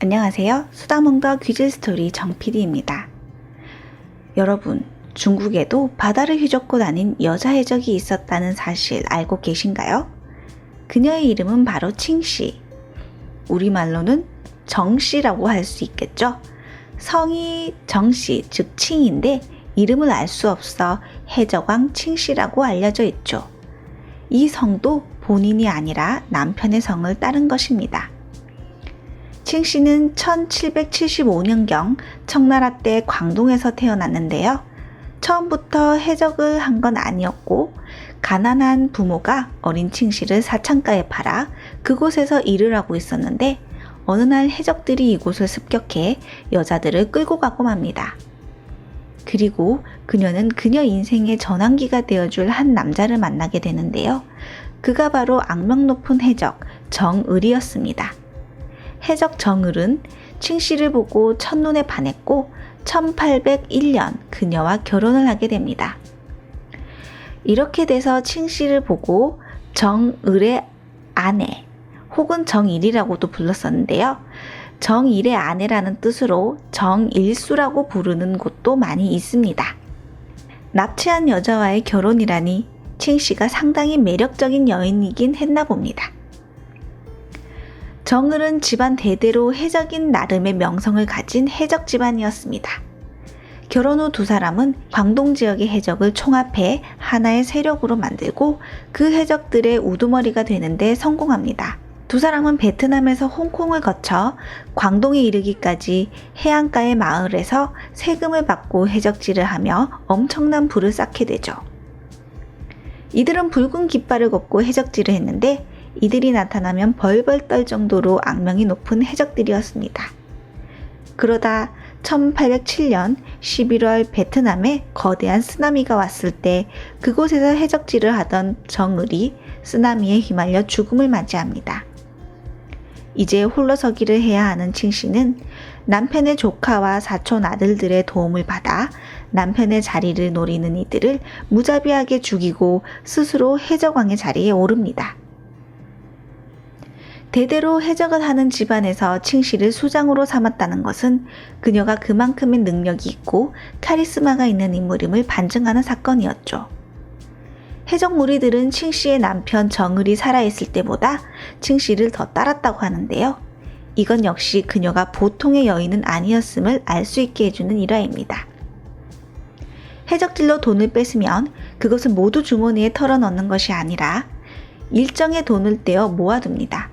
안녕하세요. 수다몽더 귀질 스토리 정PD입니다. 여러분, 중국에도 바다를 휘젓고 다닌 여자 해적이 있었다는 사실 알고 계신가요? 그녀의 이름은 바로 칭씨. 우리말로는 정씨라고 할 수 있겠죠? 성이 정씨, 즉 칭인데 이름을 알 수 없어 해적왕 칭씨라고 알려져 있죠. 이 성도 본인이 아니라 남편의 성을 따른 것입니다. 칭 씨는 1775년경 청나라 때 광동에서 태어났는데요. 처음부터 해적을 한 건 아니었고 가난한 부모가 어린 칭 씨를 사창가에 팔아 그곳에서 일을 하고 있었는데 어느 날 해적들이 이곳을 습격해 여자들을 끌고 가고 맙니다. 그리고 그녀는 그녀 인생의 전환기가 되어줄 한 남자를 만나게 되는데요. 그가 바로 악명 높은 해적 정을이었습니다. 해적 정을은 칭 씨를 보고 첫눈에 반했고 1801년 그녀와 결혼을 하게 됩니다. 이렇게 돼서 칭 씨를 보고 정을의 아내 혹은 정일이라고도 불렀었는데요. 정일의 아내라는 뜻으로 정일수라고 부르는 곳도 많이 있습니다. 납치한 여자와의 결혼이라니 칭 씨가 상당히 매력적인 여인이긴 했나 봅니다. 정을은 집안 대대로 해적인 나름의 명성을 가진 해적 집안이었습니다. 결혼 후 두 사람은 광동 지역의 해적을 총합해 하나의 세력으로 만들고 그 해적들의 우두머리가 되는데 성공합니다. 두 사람은 베트남에서 홍콩을 거쳐 광동에 이르기까지 해안가의 마을에서 세금을 받고 해적질을 하며 엄청난 부를 쌓게 되죠. 이들은 붉은 깃발을 걷고 해적질을 했는데 이들이 나타나면 벌벌 떨 정도로 악명이 높은 해적들이었습니다. 그러다 1807년 11월 베트남에 거대한 쓰나미가 왔을 때 그곳에서 해적질을 하던 정을이 쓰나미에 휘말려 죽음을 맞이합니다. 이제 홀로 서기를 해야 하는 칭씨는 남편의 조카와 사촌 아들들의 도움을 받아 남편의 자리를 노리는 이들을 무자비하게 죽이고 스스로 해적왕의 자리에 오릅니다. 대대로 해적을 하는 집안에서 칭씨를 수장으로 삼았다는 것은 그녀가 그만큼의 능력이 있고 카리스마가 있는 인물임을 반증하는 사건이었죠. 해적 무리들은 칭씨의 남편 정을이 살아있을 때보다 칭씨를 더 따랐다고 하는데요. 이건 역시 그녀가 보통의 여인은 아니었음을 알 수 있게 해주는 일화입니다. 해적질로 돈을 뺏으면 그것을 모두 주머니에 털어넣는 것이 아니라 일정의 돈을 떼어 모아둡니다.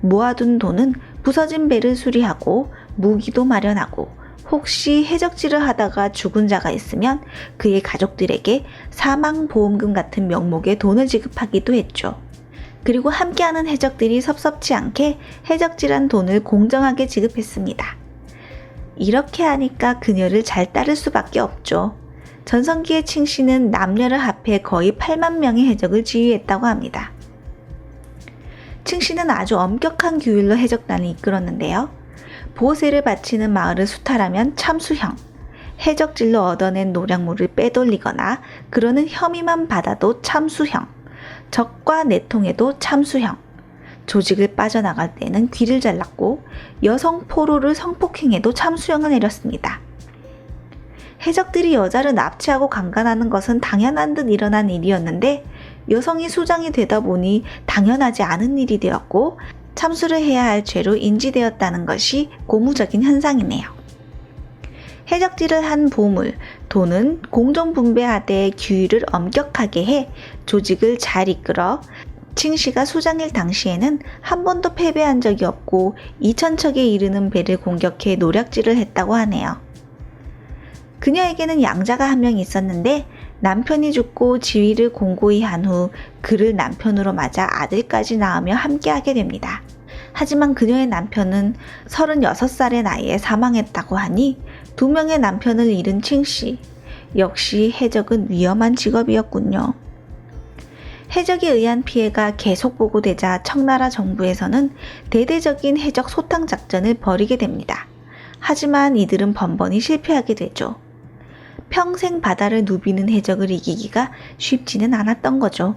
모아둔 돈은 부서진 배를 수리하고 무기도 마련하고 혹시 해적질을 하다가 죽은 자가 있으면 그의 가족들에게 사망보험금 같은 명목의 돈을 지급하기도 했죠. 그리고 함께하는 해적들이 섭섭지 않게 해적질한 돈을 공정하게 지급했습니다. 이렇게 하니까 그녀를 잘 따를 수밖에 없죠. 전성기의 칭씨는 남녀를 합해 거의 8만 명의 해적을 지휘했다고 합니다. 칭씨는 아주 엄격한 규율로 해적단을 이끌었는데요. 보세를 바치는 마을을 수탈하면 참수형, 해적질로 얻어낸 노량물을 빼돌리거나 그러는 혐의만 받아도 참수형, 적과 내통에도 참수형, 조직을 빠져나갈 때는 귀를 잘랐고 여성 포로를 성폭행해도 참수형을 내렸습니다. 해적들이 여자를 납치하고 강간하는 것은 당연한 듯 일어난 일이었는데 여성이 수장이 되다 보니 당연하지 않은 일이 되었고 참수를 해야 할 죄로 인지되었다는 것이 고무적인 현상이네요. 해적질을 한 보물, 돈은 공정분배하되 규율을 엄격하게 해 조직을 잘 이끌어 칭씨가 수장일 당시에는 한 번도 패배한 적이 없고 2천척에 이르는 배를 공격해 노략질을 했다고 하네요. 그녀에게는 양자가 한 명 있었는데 남편이 죽고 지위를 공고히 한 후 그를 남편으로 맞아 아들까지 낳으며 함께하게 됩니다. 하지만 그녀의 남편은 36살의 나이에 사망했다고 하니 두 명의 남편을 잃은 칭씨. 역시 해적은 위험한 직업이었군요. 해적에 의한 피해가 계속 보고되자 청나라 정부에서는 대대적인 해적 소탕 작전을 벌이게 됩니다. 하지만 이들은 번번이 실패하게 되죠. 평생 바다를 누비는 해적을 이기기가 쉽지는 않았던 거죠.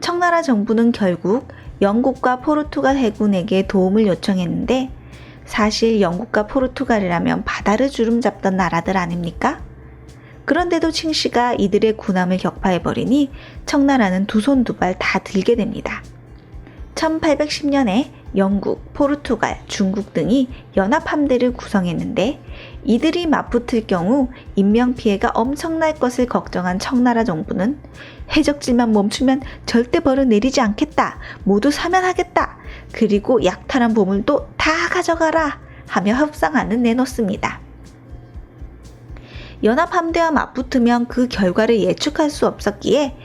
청나라 정부는 결국 영국과 포르투갈 해군에게 도움을 요청했는데 사실 영국과 포르투갈이라면 바다를 주름 잡던 나라들 아닙니까? 그런데도 칭씨가 이들의 군함을 격파해버리니 청나라는 두 손 두 발 다 들게 됩니다. 1810년에 영국, 포르투갈, 중국 등이 연합함대를 구성했는데 이들이 맞붙을 경우 인명피해가 엄청날 것을 걱정한 청나라 정부는 해적질만 멈추면 절대 벌을 내리지 않겠다. 모두 사면하겠다. 그리고 약탈한 보물도 다 가져가라. 하며 협상안을 내놓습니다. 연합함대와 맞붙으면 그 결과를 예측할 수 없었기에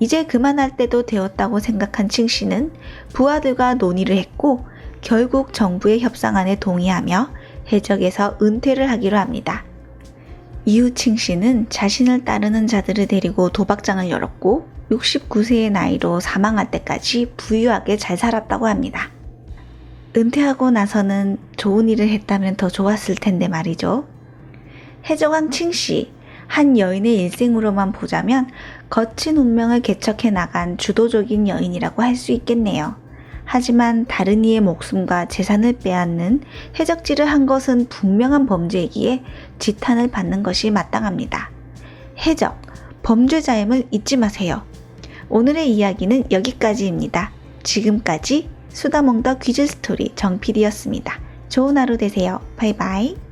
이제 그만할 때도 되었다고 생각한 칭 씨는 부하들과 논의를 했고 결국 정부의 협상안에 동의하며 해적에서 은퇴를 하기로 합니다. 이후 칭 씨는 자신을 따르는 자들을 데리고 도박장을 열었고 69세의 나이로 사망할 때까지 부유하게 잘 살았다고 합니다. 은퇴하고 나서는 좋은 일을 했다면 더 좋았을 텐데 말이죠. 해적왕 칭씨, 한 여인의 일생으로만 보자면 거친 운명을 개척해 나간 주도적인 여인이라고 할 수 있겠네요. 하지만 다른 이의 목숨과 재산을 빼앗는 해적질을 한 것은 분명한 범죄이기에 지탄을 받는 것이 마땅합니다. 해적, 범죄자임을 잊지 마세요. 오늘의 이야기는 여기까지입니다. 지금까지 수다몽더 귀즈 스토리 정PD였습니다. 좋은 하루 되세요. 바이바이.